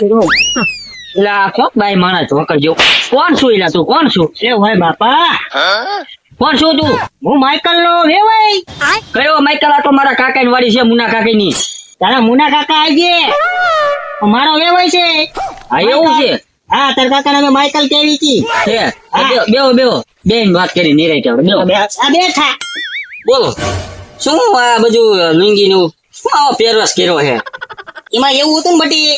કર્યો કોક બાઈ માણસ ઢોકર કોણ છું એલા તું? કોણ છું? એ હોય બાપા. કોણ છું તું? હું માઇકલ નો વેવાય કયો માઇકલ? આ તો મારા કાકા ની વાડી છે મુના કાકા ની તારા મુના કાકા આવજે મારો વેવાય છે. હા એવું છે. હા તાર કાકા નામે માઇકલ કેવી કી છે. બેહો બેહો બેન વાત કરી નિરાય આપણે બેહો. આ બેઠા. બોલો. શું આ બધું લુંગી નું શું આવો પહેરવાસ કર્યો છે? એમાં એવું હતું ને બટી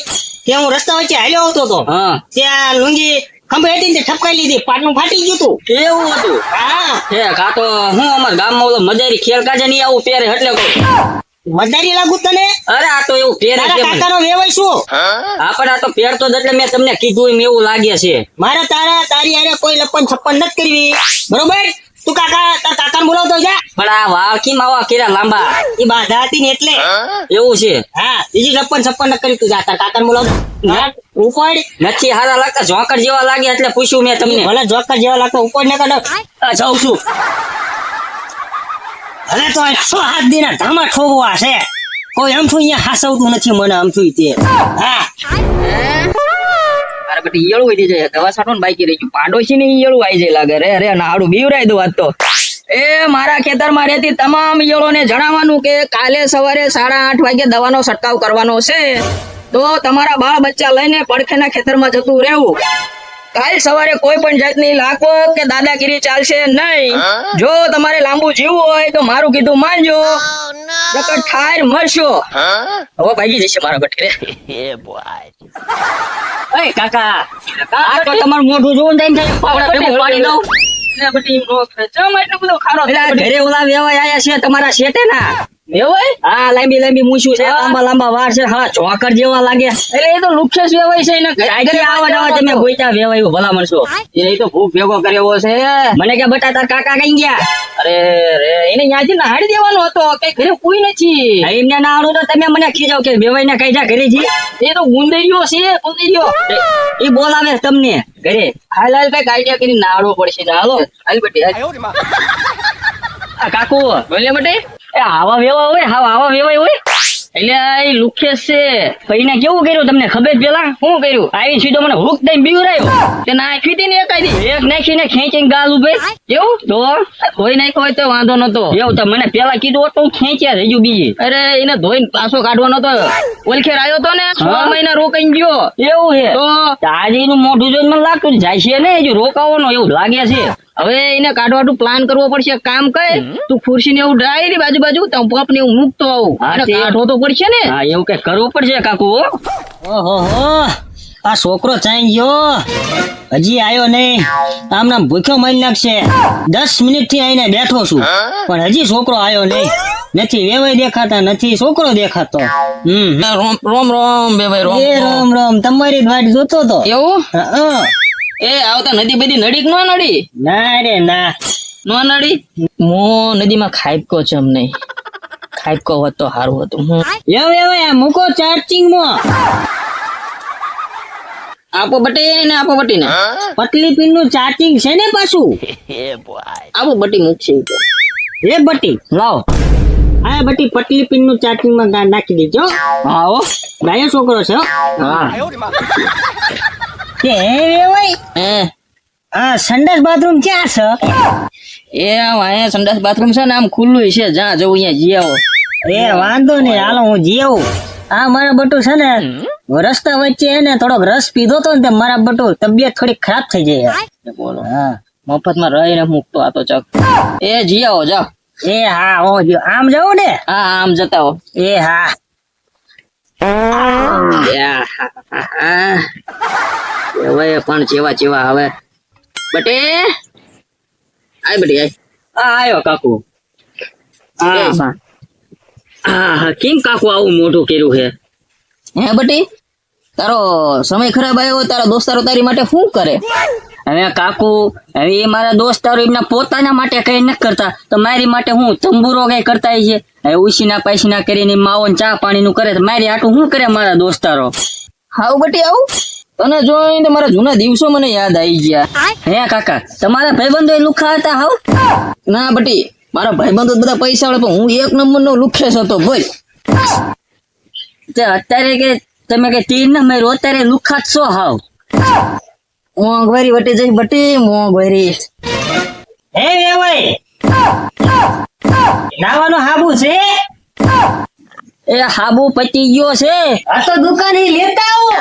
કે હું રસ્તા વચ્ચે હાલ્યો આવતો હતો. હા. ત્યાં લુંગી ખંભે હતી ને ઠપકાઈ લીધી. પાટલું ફાટી ગયું હતું. એવું હતું? હા. કા તો હું અમારા ગામમાં ઓલો મજારી ખેલ કાજે નહીં આવું પહેરે એટલે કહું. વધારી લાગુ તને? અરે આ તો એવું પહેરે છે કાકાનો વેવાય શું? આપણ આ તો પહેરતો જ એટલે મેં તમને કીધું એમ એવું લાગે છે. મારે તારા તારી હારે કોઈ લપન છપ્પન નથી કરવી. બરોબર? તું કાકા તાર કાકાને બોલાવતો જા પણ આ વાળ કેમ આવા કર્યા લાંબા? એ બાધા હતી ને એટલે એવું છે. હા. બીજી લપન છપ્પન ન કરી તું જા તાર કાકાને બોલાવતો ઉપાડ. નથી હારા લાગતા જોકર જેવા લાગે એટલે પૂછ્યું મેં તમને. ભલે જોકર જેવા લાગતા ઉપાડ ને. કાઢો જાઉં છું. હવે તો સો હાથ દીના ધામા ઠોકવા છે. કોઈ આમ અહીંયા હાસવતું નથી મને આમ તે હા. અરે બટી ઈયળું વધી જાય. દવા છાંટો ને બાઈકી રહી ગયું. પાડોશી ને ઈયળું આવી જાય લાગે. રે રે નાડું બીવરાય દો વાત તો. એ મારા ખેતરમાં રહેતી તમામ ઈયળોને જણાવવાનું કે કાલે સવારે સાડા આઠ વાગે દવાનો છંટકાવ કરવાનો છે. તો તમારા બાળ બચ્ચા લઈને પડખેના ખેતરમાં જતું રહેવું. કાલ સવારે કોઈ પણ જાતની લાખો કે દાદાગીરી ચાલશે નહીં. જો તમારે લાંબુ જીવવું હોય તો મારું કીધું માનજો. ઠાર મરશો હવે ભાગી જશે મારા બટકે એ કાકા તમારું મોઢું જોવું પાડી દઉં. ઘરે ઓલા વ્યવહાર આયા છે તમારા શેઠે ના? હા લાંબી લાંબી મૂછું છે લાંબા લાંબા વાળ છે હા ચોકર જેવા લાગે. એટલે એ તો લુક્ષેસ વેવાય છે ને આવા જવા તમે ગોઈતા વેવાય ભલા મળશો એ તો ભૂખ ભેગો કર્યો છે મને કે બટા તાર કાકા કઈ ગયા? અરે રે એને ત્યાંથી નાડી દેવાનો હતો કઈ ઘરે કોઈ નથી. એમને ના તો તમે મને ખીજાવ કે વેવાય ને કઈ જા ઘરે જી એ તો ગુંદરીયો છે ગુંદરીયો એ બોલાવે તમને ઘરે. હાલ હાલ કઈ આઈડિયા કરી નાડવો પડશે હાલો. હાલ બટી કાકુ બોલે બટે. એ આવા વેવા હોય હા આવા વેવાય હોય. એટલે આ લુખેસ છે. ભાઈને કેવું કર્યું તમને ખબર પેલા? શું કર્યું? આવી સીધો મને હુક દઈને બીવરાયો. તે નાખી હતી ને એકાદી. એક નાખીને ખેંચીને ગાલ ઉભે. એવું? તો ધોઈ નાખ્યો હોય તો વાંધો નતો. એવું તો મને પેલા કીધું તો હું ખેંચ્યા રહી બીજી. અરે એને ધોઈને પાછો કાઢવાનો તો ઓલખેર આવ્યો તો ને છ મહિના રોકાઈ ગયો. એવું છે? તો તાજી એનું મોઢું જોઈને મને લાગતું જાય છે ને હજુ રોકાવાનો એવું લાગે છે. હવે એને કાઢવાનું પ્લાન કરવો પડશે. કામ કઈ તું ખુરશી ને એવું ડાય ને બાજુ બાજુ તો પપ ને એવું મૂકતો આવું. કાઢવો તો પડશે ને. હા એવું કઈ કરવું પડશે કાકુ ઓહો આ છોકરો ચાઈ ગયો. હજી આવ્યો નહીં. આમ નામ ભૂખ્યો મારી નાખશે. દસ મિનિટથી આઈને બેઠો છું. પણ હજી છોકરો આવ્યો નહીં. નથી વેવાય દેખાતા નથી છોકરો દેખાતો. હમ. રોમ રોમ રોમ રોમ. રોમ રામ રામ. તમારી જ વાટ જોતો તો. એવું? હં. એ આવતા નદી બધી નડી ન નડી? ના રે ના. ન નડી? મો નદીમાં ખાઈપકો છે અમને. નહીં ખાઈપકો હોત તો સારું હતું. હું યો વેવાય મૂકો ચાર્જિંગમાં. આપો બટે ને આપો બટી ને પતલી પિનનું ચાર્જિંગ છે ને પાછું? આપો બટી મૂકશે. એ બટી લાવ. આ બટી પતલી પિનનું ચાર્જિંગમાં નાખી દેજો. આવો ગાયો છોકરો છે હો. કે હે હે? આ સંડાસ બાથરૂમ ક્યાં છે? એ આમ અહીંયા સંડાસ બાથરૂમ છે ને આમ ખુલ્લું છે. જ્યાં જવું અહીંયા જી આવો. એ વાંધો નહીં હાલો હું જી આવું. આ મારા બટુ છે ને રસ્તા વચ્ચે એને થોડોક રસ પીધો તો ને મારા બટુ તબિયત થોડી ખરાબ થઈ જાય. બોલો હા. મફતમાં રહીને મૂકતો આ તો ચક. એ જી આવો જાઓ. એ હા હો જો આમ જવું ને? હા આમ જતા હો. એ હા હા. હવે પણ જેવા જેવા હવે. બટે. આય બટી આય. આ આયો કાકુ. હા. હા કેમ કાકુ આવું મોઢું કર્યું છે? હે બટી તારો સમય ખરાબ આવ્યો તારા દોસ્તારો તારી માટે શું કરે? હવે કાકુ હવે એ મારા દોસ્તારો એમના પોતાના માટે કઈ નથી કરતા તો મારી માટે હું તંબુરો કઈ કરતા છે હવે ઉછીના પૈસીના કરીને માવો ને ચા પાણી નું કરે તો મારી આટું શું કરે મારા દોસ્તારો? હાઉ બટી આવું તને જોઈને મારા જૂના દિવસો મને યાદ આવી ગયા. હે કાકા, તમારા ભાઈબંધો લુખા હતા હાવ ના બટી, મારા ભાઈબંધો બધા પૈસા વાળા, પણ હું એક નંબર નો લુખેશ હતો, બોલ. અત્યારે કે તમે કે તીર ના મેરો અત્યારે લુખા શો હાવ. મોંઘવારી વટી જઈ બટી મોંઘવારી હે વેવાઈ, નાવાનો હાબુ છે? એ હાબુ પતી ગયો છે. આ તો દુકાને લેતા આવો.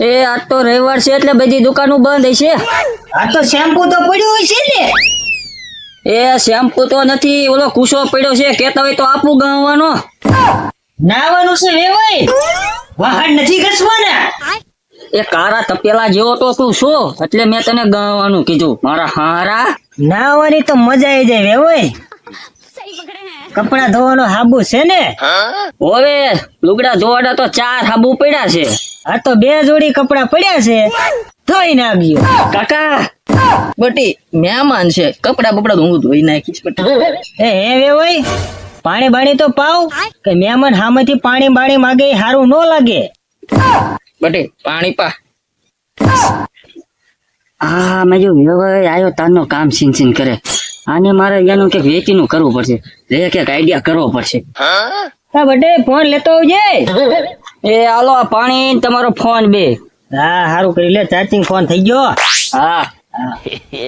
એ આ તો રવિવાર છે એટલે બધી દુકાનો બંધ હશે. આ તો શેમ્પુ તો પડ્યું છે ને. એ શેમ્પુ તો નથી ઓલો કુસો પડ્યો છે કેતા હોય તો આપું ગાવાનો. નાવાનું છે વેવાઈ વાહન નથી ઘસવાના. એ કારા તપેલા જેવો તો તું શું એટલે મેં તને ગાવાનું કીધું. મારા હારા. નાવાની તો મજા આવી જાય વેવાઈ કપડા ધોવાનો હાબુ છે ને? હવે લુગડા ધોવાના તો ચાર હાબુ પડ્યા છે. આ તો બે જોડી કપડા પડ્યા છે. ધોઈ નાખ્યો. કાકા બટી મહેમાન છે. કપડા બપડા હું ધોઈ નાખીશ બટી. એ હે હોય પાણી બાણી તો પાવ. કે મહેમાન હામેથી પાણી બાણી માગે હારું ન લાગે. બટી પાણી પા. આ મેં જો આવ્યો તારનો કામ છીન છીન કરે. આને મારે એનું કે વેચીનું કરવું પડશે. રે કે આઈડિયા કરવો પડશે. હા? બટે ફોન લેતો આવજે. એ આલો આ પાણી તમારો ફોન બે. હા સારું કરી લે ચાર્જિંગ ફોન થઈ ગયો. હા.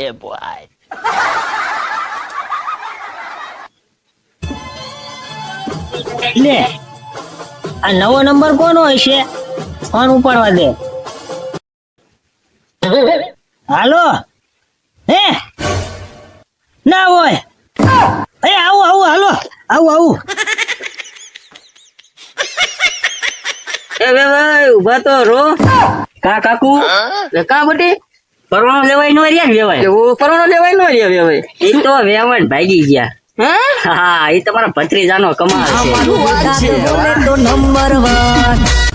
લે આ નવો નંબર કોનો હશે? ફોન ઉપાડવા દે. હાલો હે? ના હોય. એ આવું આવું હાલો. આવું આવું. એ બે ભાઈ ઊભા તો રો કા કાકુ? કા બટી? પરવાનો લેવાય નો રહ્યા એવું પરવાનો લેવાય નો રહ્યા વેવાય. એ તો વેવાય ભાગી ગયા. હા? એ તમારા ભત્રીજાનો કમાલ છે. Number one.